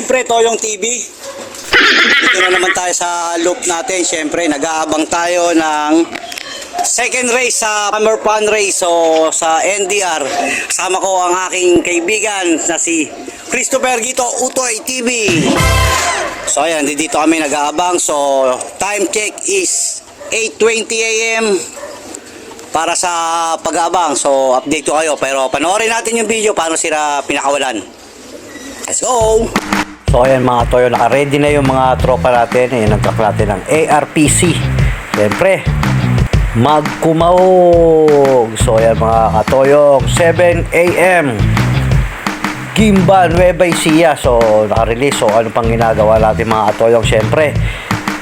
syempre, Toyong TV. Dito na naman tayo sa loop natin. Syempre, nag-aabang tayo ng second race sa Summer Fun Race. So, sa NDR, kasama ko ang aking kaibigan na si Christopher Gito Utoy TV. So, ayan, dito kami nag-aabang. So, time check is 8.20 a.m. para sa pag-aabang. So, update ko kayo. Pero panoorin natin yung video paano sila pinakawalan. Let's go! So ayan mga toyo, naka-ready na yung mga tropa natin. Ayan, nagkak natin ng ARPC. Siyempre, magkumawog. So ayan mga katoyo, 7 a.m. Gimba Nueva Ecija. So naka-release. So ano pang ginagawa natin mga katoyong? Siyempre,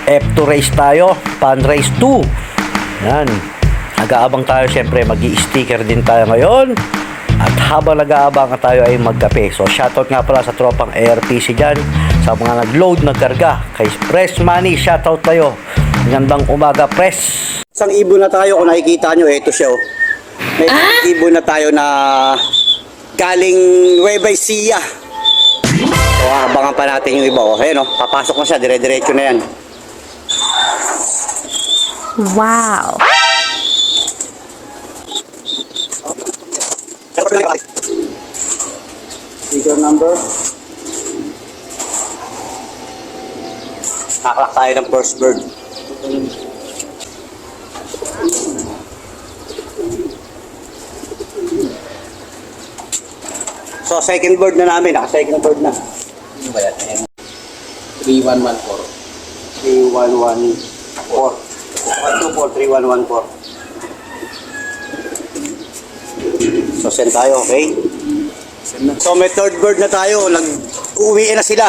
F2 race tayo, Pan race 2. Yan. Nag-aabang tayo siyempre, mag sticker din tayo ngayon. At habang nag-aabang tayo ay magkape. So shoutout nga pala sa tropang ARPC dyan. Sa mga nag-load, nagkarga. Kay Press Money, shoutout tayo. Gandang umaga, Press. Isang ibon na tayo. Kung nakikita nyo, ito siya. Oh. May ibon na tayo na galing Nueva Ecija. So abangan pa natin yung iba. Oh. Ayan, oh. papasok na siya. Dire-diretso na yan. Wow. Sticker number. Kakalak tayo ng first bird. So, second bird na namin. Naka-second bird na. Ano ba yan? Ayan. 3114. 3114. 124, 3114. So, send tayo, okay? So, may third bird na tayo. Nag-uwi na sila.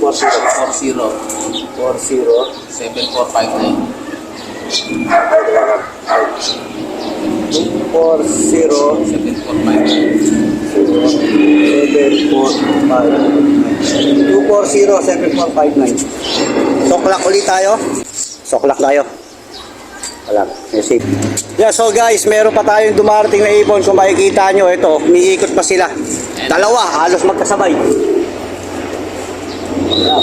Four zero four zero 40. seven four five nine. 240 Seven four five nine. 240-7459. So, clock ulit tayo. So, clock tayo. Wala. Receive. Yeah, so guys, meron pa tayong dumarating na ibon. Kung makikita nyo, ito, umiikot pa sila. Dalawa, halos magkasabay. Yeah.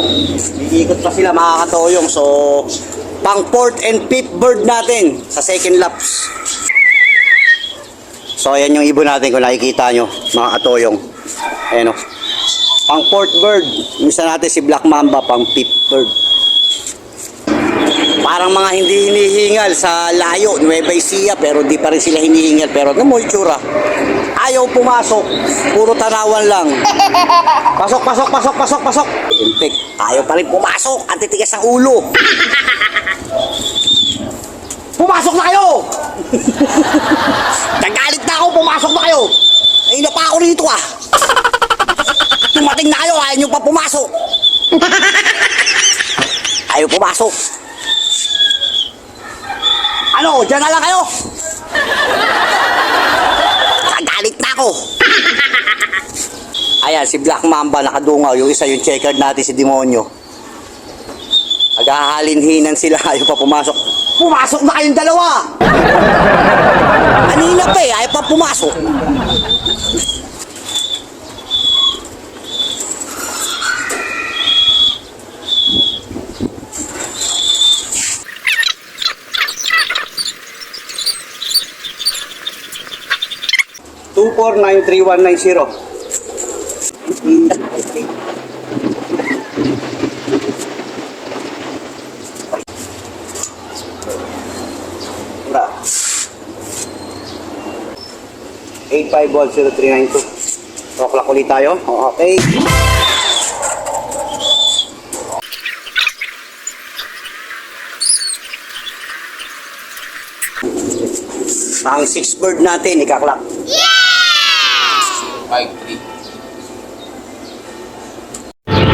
Umiikot pa sila, makakatoyong. So, pang fourth and fifth bird natin sa second laps. So, ayan yung ibon natin kung nakikita nyo, mga katoyong. Ayan o. Pang fourth bird. Misa natin si Black Mamba, pang fifth bird. Parang mga hindi hinihingal sa layo, Nueva Ecija, pero di pa rin sila hinihingal. Pero ano mo itsura? Ayaw pumasok. Puro tanawan lang. Pasok, pasok, pasok, pasok, pasok. Ayaw pa rin pumasok. Ang titigas ang ulo. Pumasok na kayo! Nagalit na ako, pumasok na kayo! Ay, na pa ako rito ah! Tumating na kayo, ayaw nyo pa pumasok! Ayaw pumasok! Ano, dyan na lang kayo! Nagalit na ako! Ayan, si Black Mamba nakadungaw. Yung isa yung checkered natin si Demonyo. Naghahalinhinan sila, ayaw pa pumasok. Pumasok na kayong dalawa! Kanina pa eh, ayaw pa pumasok. Two four nine three one nine zero. Wala. 8510392. Rock ulit tayo. Okay. Ang six bird natin, ikaklak. Five three.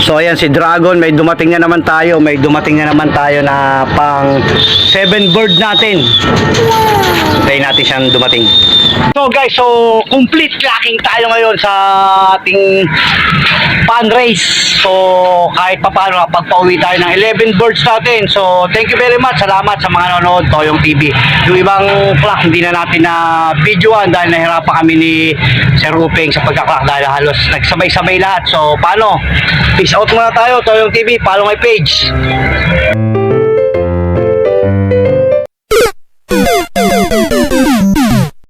So ayan si Dragon, may dumating na naman tayo, may dumating na naman tayo na pang seven bird natin. Tayo natin siyang dumating. So guys, so complete clacking tayo ngayon sa ating race. So kahit pa paano pagpauwi tayo ng 11 birds natin. So thank you very much. Salamat sa mga nanonood Toyong TV. Yung ibang clock hindi na natin na videoan dahil nahirapan kami ni Sir Rupeng sa pagka-clock dahil halos nagsabay-sabay lahat. So paano? Peace out muna tayo Toyong TV. Follow my page.